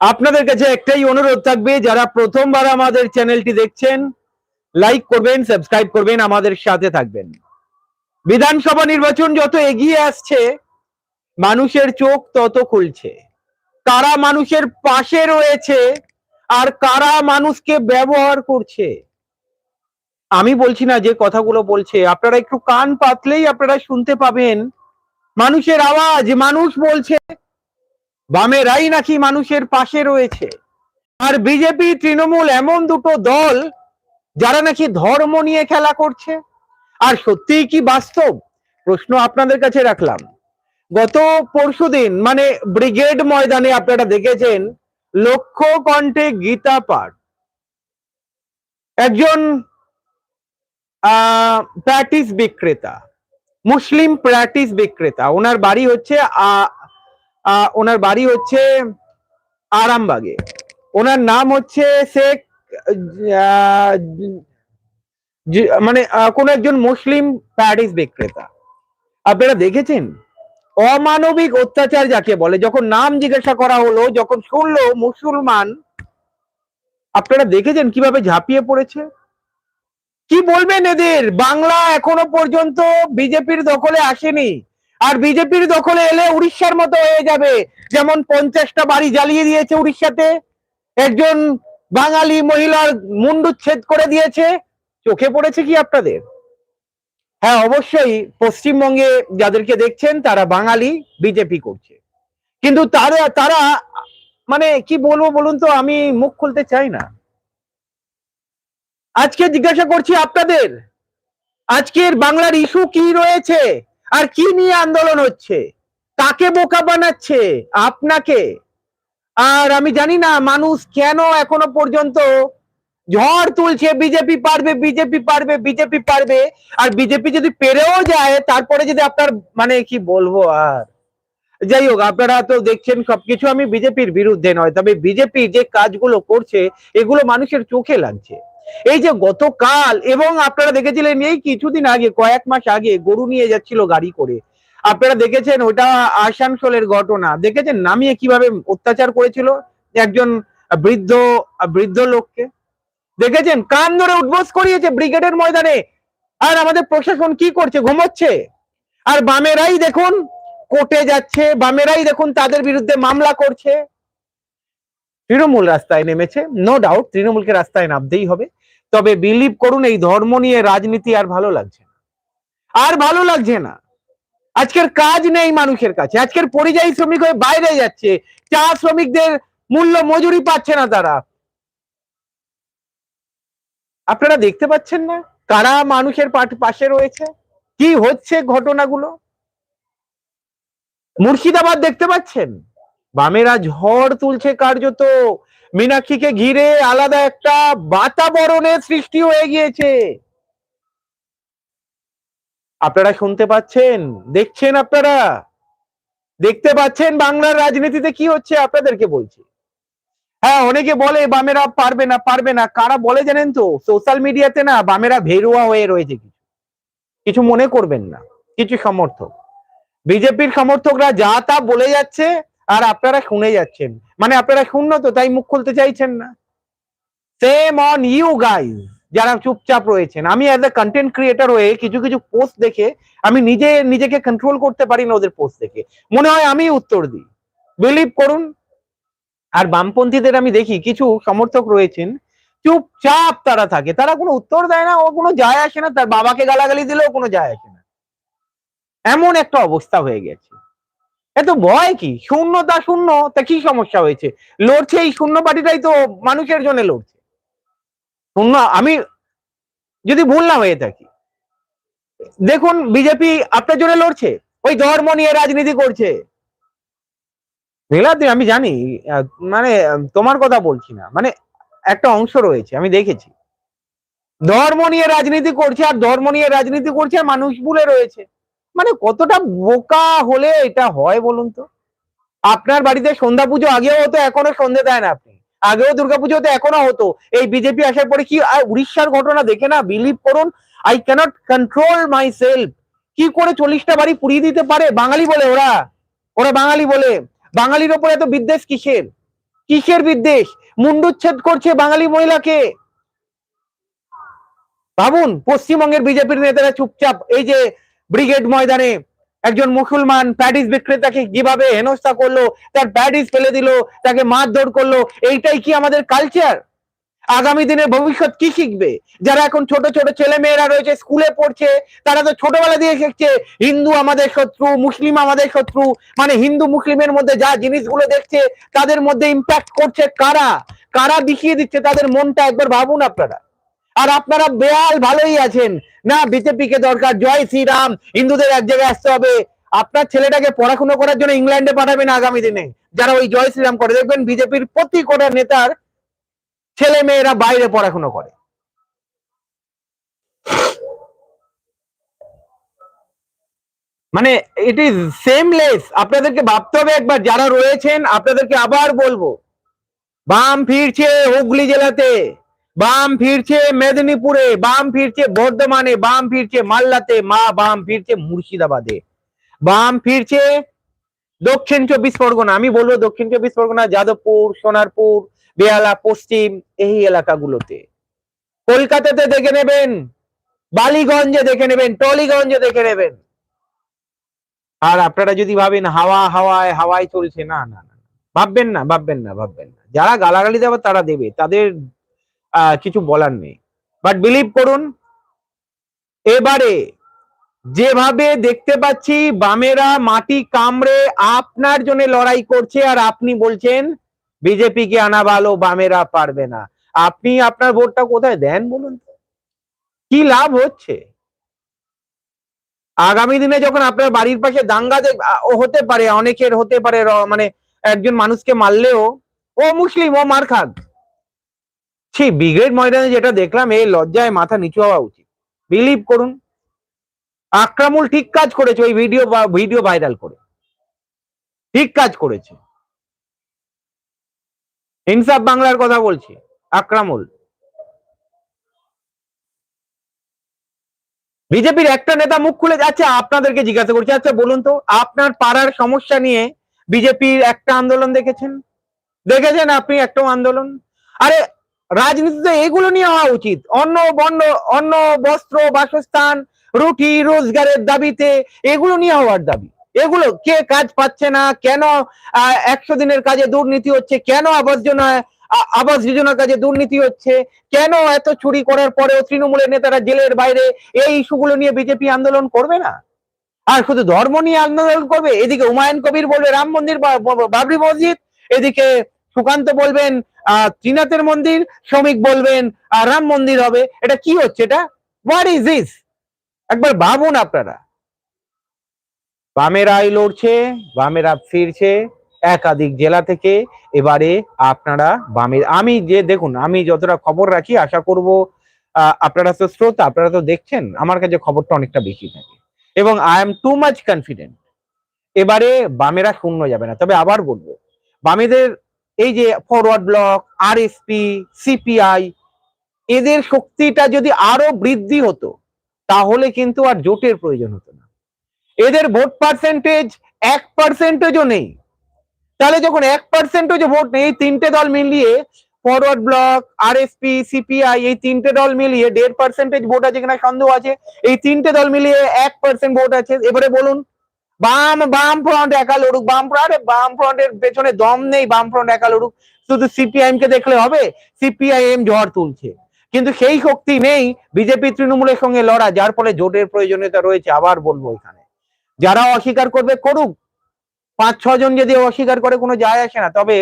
আপনাদের কাছে একটাই অনুরোধ থাকবে, যারা প্রথমবার আমাদের চ্যানেলটি দেখছেন লাইক করবেন সাবস্ক্রাইব করবেন, আমাদের সাথে থাকবেন। বিধানসভা নির্বাচন যত এগিয়ে আসছে, মানুষের চোখ তত খুলছে। কারা মানুষের পাশে রয়েছে, আর কারা মানুষকে ব্যবহার করছে? আমি বলছি না যে কথাগুলো বলছে, আপনারা একটু কান পাতলেই আপনারা শুনতে পাবেন। মানুষের আওয়াজ, মানুষ বলছে বামেরাই নাকি মানুষের পাশে রয়েছে? আর বিজেপি, তৃণমূল এমন দুটো দল যারা নাকি ধর্ম নিয়ে খেলা করছে? আর সত্যিই কি বাস্তব? প্রশ্ন আপনাদের কাছে রাখলাম। গত পরশুদিন মানে ব্রিগেড ময়দানে আপনারা দেখেছেন, লক্ষ কণ্ঠে গীতা পাঠ। একজন প্র্যাটিস বিক্রেতা, মুসলিম প্র্যাটিস বিক্রেতা। ওনার বাড়ি হচ্ছে ওনার বাড়ি হচ্ছে আরামবাগে। ওনার নাম হচ্ছে শেখ মানে কোন একজন মুসলিম প্যারিস বিক্রেতা। আপনারা দেখেছেন? অমানবিক অত্যাচার যাকে বলে, যখন নাম জিজ্ঞাসা করা হলো, যখন শুনলো মুসলমান, আপনারা দেখেছেন কীভাবে ঝাঁপিয়ে পড়েছে? কি বলবেন এদের? বাংলা এখনও পর্যন্ত বিজেপির দখলে আসেনি। আর বিজেপির দখলে এলে উড়িষ্যার মতো হয়ে যাবে। যেমন পঞ্চাশটা বাড়ি জ্বালিয়ে দিয়েছে উড়িষ্যাতে। একজন বাঙালি মহিলার মুন্ডুচ্ছেদ করে দিয়েছে। চোখে পড়েছে কি আপনাদের? হ্যাঁ অবশ্যই পশ্চিমবঙ্গে যাদেরকে দেখছেন, তারা বাঙালি, বিজেপি করছে। কিন্তু তারা তারা মানে কি বলব বলুন তো, আমি মুখ খুলতে চাই না। আজকে জিজ্ঞাসা করছি আপনাদের, আজকের বাংলার ইস্যু কি রয়েছে? আর কি নিয়ে আন্দোলন হচ্ছে? কাকে বোকা বানাচ্ছে? আপনাকে? আর আমি জানি না, মানুষ কেন এখনও পর্যন্ত ঝড় তুলছে, বিজেপি পারবে বিজেপি পারবে বিজেপি পারবে। আর বিজেপি যদি পেরেও যায়, তারপরে যদি আপনার মানে কি বলব আর? যাই হোক, আপনারা তো দেখছেন, সবকিছু আমি বিজেপির বিরুদ্ধে নয়, তবে বিজেপি যে কাজগুলো করছে, এগুলো মানুষের চোখে লাগছে। এই যে গতকাল, এবং আপনারা দেখেছিলেন এই কিছুদিন আগে, কয়েক মাস আগে গরু নিয়ে যাচ্ছিল গাড়ি করে। আপনারা দেখেছেন ওটা আসানসোলের ঘটনা। দেখেছেন নামিয়ে কীভাবে অত্যাচার করেছিল একজন বৃদ্ধ বৃদ্ধ লোককে? দেখেছেন? কান ধরে উদ্বোস করিয়েছে ব্রিগেডের ময়দানে। আর আমাদের প্রশাসন কি করছে? ঘুমোচ্ছে? আর বামেরাই দেখুন কোর্টে যাচ্ছে, বামেরাই দেখুন তাদের বিরুদ্ধে মামলা করছে। তৃণমূল রাস্তায় নেমেছে নো ডাউট তৃণমূলকে রাস্তায় নামতেই হবে। তবে বিলিভ করুন, এই ধর্ম নিয়ে রাজনীতি আর ভালো লাগছে না। আর ভালো লাগছে না। আজকের কাজ নেই মানুষের কাছে। আজকের পরিযায়ী শ্রমিক হয়ে বাইরে যাচ্ছে। চা শ্রমিকদের মূল্য মজুরি পাচ্ছে না তারা। আপনারা দেখতে পাচ্ছেন না কারা মানুষের পাশে রয়েছে? কি হচ্ছে ঘটনাগুলো? মুর্শিদাবাদ দেখতে পাচ্ছেন? বামেরা ঝড় তুলছে কার্যত। মীনাক্ষীকে ঘিরে আলাদা একটা বাতাবরণের সৃষ্টি হয়ে গিয়েছে। আপনারা শুনতে পাচ্ছেন? দেখছেন আপনারা? দেখতে পাচ্ছেন বাংলার রাজনীতিতে কি হচ্ছে? আপনাদেরকে বলছি। হ্যাঁ অনেকে বলে বামেরা পারবে না পারবে না। কারা বলে জানেন তো? সোশ্যাল মিডিয়াতে না বামেরা ভেরুয়া হয়ে রয়েছে কিছু। কিছু মনে করবেন না। কিছু সমর্থক। বিজেপির সমর্থকরা যা তা বলে যাচ্ছে আর আপনারা শুনে যাচ্ছেন। মানে আপনারা শূন্য তো, তাই মুখ খুলতে চাইছেন না। সেম অন ইউ গাইজ যারা চুপচাপ রয়েছেন। আমি অ্যাজ এ কন্টেন্ট ক্রিয়েটার হয়ে কিছু কিছু পোস্ট দেখে, আমি নিজে, নিজেকে কন্ট্রোল করতে পারি না ওদের পোস্ট দেখে। মনে হয় আমি উত্তর দিই। বিলিভ করুন। আর বামপন্থীদের আমি দেখি, কিছু সমর্থক রয়েছেন, চুপচাপ তারা থাকে। তারা কোনো উত্তর দেয় না, ও কোনো যায় আসে না, তার বাবাকে গালাগালি দিলেও কোনো যায় আসে না। এমন একটা অবস্থা হয়ে গেছে। এত ভয় কি? শূন্যতা শূন্য? তা কি সমস্যা হয়েছে? লড়ছে এই শূন্য পার্টিটাই তো মানুষের জন্য লড়ছে। শূন্য, আমি যদি ভুল না হয়ে থাকি। দেখুন, বিজেপি আপনার জন্য লড়ছে? ওই ধর্ম নিয়ে রাজনীতি করছে। নীলাদ্রি, আমি জানি মানে তোমার কথা বলছি না। মানে একটা অংশ রয়েছে, আমি দেখেছি। ধর্ম নিয়ে রাজনীতি করছে, আর ধর্ম নিয়ে রাজনীতি করছে, আর মানুষ ভুলে রয়েছে। মানে কতটা বোকা হলে এটা হয় বলুন তো? আপনার বাড়িতে সন্ধ্যা পুজো আগেও হতো, এখনও সন্ধে দেয় না আপনি। আগেও দুর্গাপুজো হতো, এখনও হতো। এই বিজেপি আসার পরে কি উড়িষ্যার ঘটনা দেখে না? বিলিভ করুন I cannot control my self কি করে চল্লিশটা বাড়ি পুড়িয়ে দিতে পারে? বাঙালি বলে ওরা। ওরা বাঙালি বলে। বাঙালির ওপরে এত বিদ্বেষ কিসের? কিসের বিদ্বেষ? মুন্ডুচ্ছেদ করছে বাঙালি মহিলাকে। ভাবুন, পশ্চিমবঙ্গের বিজেপির নেতারা চুপচাপ, এই যে ব্রিগেড ময়দানে একজন মুসলমান প্যাডিস বিক্রেতাকে কীভাবে হেনস্থা করল, তার প্যাডিস ফেলে দিল, তাকে মারধর করল, এইটাই কি আমাদের কালচার আগামী দিনে ভবিষ্যৎ কি শিখবে? যারা এখন ছোট ছোট ছেলে মেয়েরা রয়েছে, স্কুলে পড়ছে, তারা তো ছোটবেলা দিয়ে শিখছে, হিন্দু আমাদের শত্রু, মুসলিম আমাদের শত্রু মানে হিন্দু মুসলিমের মধ্যে যা জিনিসগুলো দেখছে, তাদের মধ্যে ইম্প্যাক্ট করছে কারা? কারা দেখিয়ে দিচ্ছে তাদের মনটা? একবার ভাবুন আপনারা। আর আপনারা বেয়াল ভালোই আছেন। না বিজেপি কে দরকার। জয় শ্রীরাম। হিন্দুদের এক জায়গায় আসতে হবে। আপনার ছেলেটাকে পড়াশোনা করার জন্য ইংল্যান্ডে পাঠাবেন আগামী দিনে। যারা ওই জয় শ্রীরাম করে, দেখবেন বিজেপির প্রতি কোটা নেতার ছেলে মেয়েরা বাইরে পড়াশোনা করে। মানে ইট ইজ সেমলেস আপনাদেরকে ভাবতে হবে একবার, যারা রয়েছেন, আপনাদেরকে আবার বলব, বাম ফিরছে হুগলি জেলাতে। বাম ফিরছে মেদিনীপুরে, বাম ফিরছে বর্ধমানে, বাম ফিরছে মাল্লাতে মা বাম ফিরছে মুর্শিদাবাদে। বাম ফিরছে দক্ষিণ চব্বিশ পরগনা, আমি বলব দক্ষিণ চব্বিশ পরগনা, যাদবপুর, সোনারপুর বেহালা পশ্চিম, এই এলাকাগুলোতে। কলকাতাতে দেখে নেবেন, বালিগঞ্জে দেখে নেবেন, টলিগঞ্জে দেখে নেবেন। আর আপনারা যদি ভাবেন হাওয়া, হাওয়ায় হাওয়ায় চলছে না না না। ভাববেন না ভাববেন না ভাববেন না। যারা গালাগালি দেবে তারা দেবে, তাদের কিছু বলার নেই। বাট বিলিভ করুন, এবারে যেভাবে দেখতে পাচ্ছি বামেরা মাটি কামড়ে আপনার জন্য লড়াই করছে আর আপনি বলছেন বিজেপি কে আনা ভালো, বামেরা পারবে না। আপনি আপনার ভোটটা কোথায় দেন বলুন তো? কি লাভ হচ্ছে? আগামী দিনে যখন আপনার বাড়ির পাশে দাঙ্গা হতে পারে, অনেকের হতে পারে মানে একজন মানুষকে মারলেও, ও মুসলিম, ও মার খাক। সেই ব্রিগেড ময়দানে যেটা দেখলাম এই লজ্জায় মাথা নিচু হওয়া উচিত। বিলিভ করুন। আক্রামুল ঠিক কাজ করেছে, ওই ভিডিও ভিডিও ভাইরাল করে। ঠিক কাজ করেছে। ইনসাফ বাংলার কথা বলছি, আক্রামুল। বিজেপির একটা নেতা মুখ খুলে যাচ্ছে, আপনাদেরকে জিজ্ঞাসা করছি। আচ্ছা বলুন তো, আপনার পাড়ার সমস্যা নিয়ে বিজেপির একটা আন্দোলন দেখেছেন? দেখেছেন আপনি একটা আন্দোলন? আরে রাজনীতিতে এগুলো নিয়ে হওয়া উচিত। অন্ন বন্য অন্ন, বস্ত্র, বাসস্থান, রুটি, রোজগারের দাবিতে এগুলো নিয়ে হওয়ার দাবি। এগুলো কে কাজ পাচ্ছে না, কেন একশো দিনের কাজে দুর্নীতি হচ্ছে, কেন আবাস যোজনা আ- আবাস যোজনার কাজে দুর্নীতি হচ্ছে, কেন এত চুরি করার পরেও তৃণমূলের নেতারা জেলের বাইরে এই ইস্যুগুলো নিয়ে বিজেপি আন্দোলন করবে না? আর শুধু ধর্ম নিয়ে আন্দোলন করবে? এদিকে হুমায়ুন কবির বলবে রাম মন্দির বাবরি মসজিদ, এদিকে সুকান্ত বলবেন, আহ, ত্রিনাথের মন্দির, শ্রমিক বলবেন রাম মন্দির হবে। এটা কি হচ্ছে? এটা হোয়াট ইজ দিস একবার ভাবুন আপনারা। বামেরাই লড়ছে, বামেরা ফিরছে, একাধিক জেলা থেকে। এবারে আপনারা বামের, আমি যে, দেখুন, আমি যতটা খবর রাখি, আশা করব আপনারা তো শ্রোতা, আপনারা তো দেখছেন, আমার কাছে খবরটা অনেকটা বেশি থাকে। এবং I am too much confident এবারে বামেরা শূন্য যাবে না। তবে আবার বলব, বামেদের এই যে ফরওয়ার্ড ব্লক আরএসপি সিপিআই এদের শক্তিটা যদি আরও বৃদ্ধি হতো, তাহলে কিন্তু আর জোটের প্রয়োজন হতো না। এদের ভোট পার্সেন্টেজ এক পার্সেন্টেজও নেই। তাহলে যখন এক পার্সেন্টেজও ভোট নেই, তিনটে দল মিলিয়ে ফরওয়ার্ড ব্লক আরএসপি সিপিআই এই তিনটে দল মিলিয়ে দেড় পার্সেন্টেজ ভোট আছে কিনা সন্দেহ আছে? এই তিনটে দল মিলিয়ে এক পার্সেন্ট ভোট আছে। এবারে বলুন বাম বাম ফ্রন্ট একা লড়ুক। বাম ফ্রন্ট বাম ফ্রন্টের পেছনে দম নেই, বাম ফ্রন্ট একা লড়ুক। শুধু সিপিআইএম কে দেখলে হবে সিপিআইএম ঝড় তুলছে। কিন্তু সেই শক্তি নেই বিজেপি তৃণমূলের সঙ্গে লড়া, যার ফলে জোটের প্রয়োজনীয়তা রয়েছে, আবার বলব এখানে। যারা অস্বীকার করবে, করুক। পাঁচ ছজন যদি অস্বীকার করে, কোনো যায় আসে না। তবে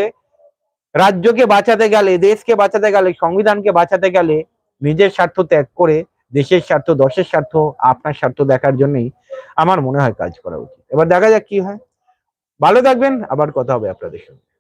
রাজ্যকে বাঁচাতে গেলে, দেশকে বাঁচাতে গেলে, সংবিধানকে বাঁচাতে গেলে নিজের স্বার্থ ত্যাগ করে দেশের স্বার্থ, দশের স্বার্থ, আপনার স্বার্থ দেখার জন্যই আমার মনে হয় কাজ করা উচিত। এবার দেখা যাক কি হয়। ভালো থাকবেন, আবার কথা হবে আপনাদের সঙ্গে।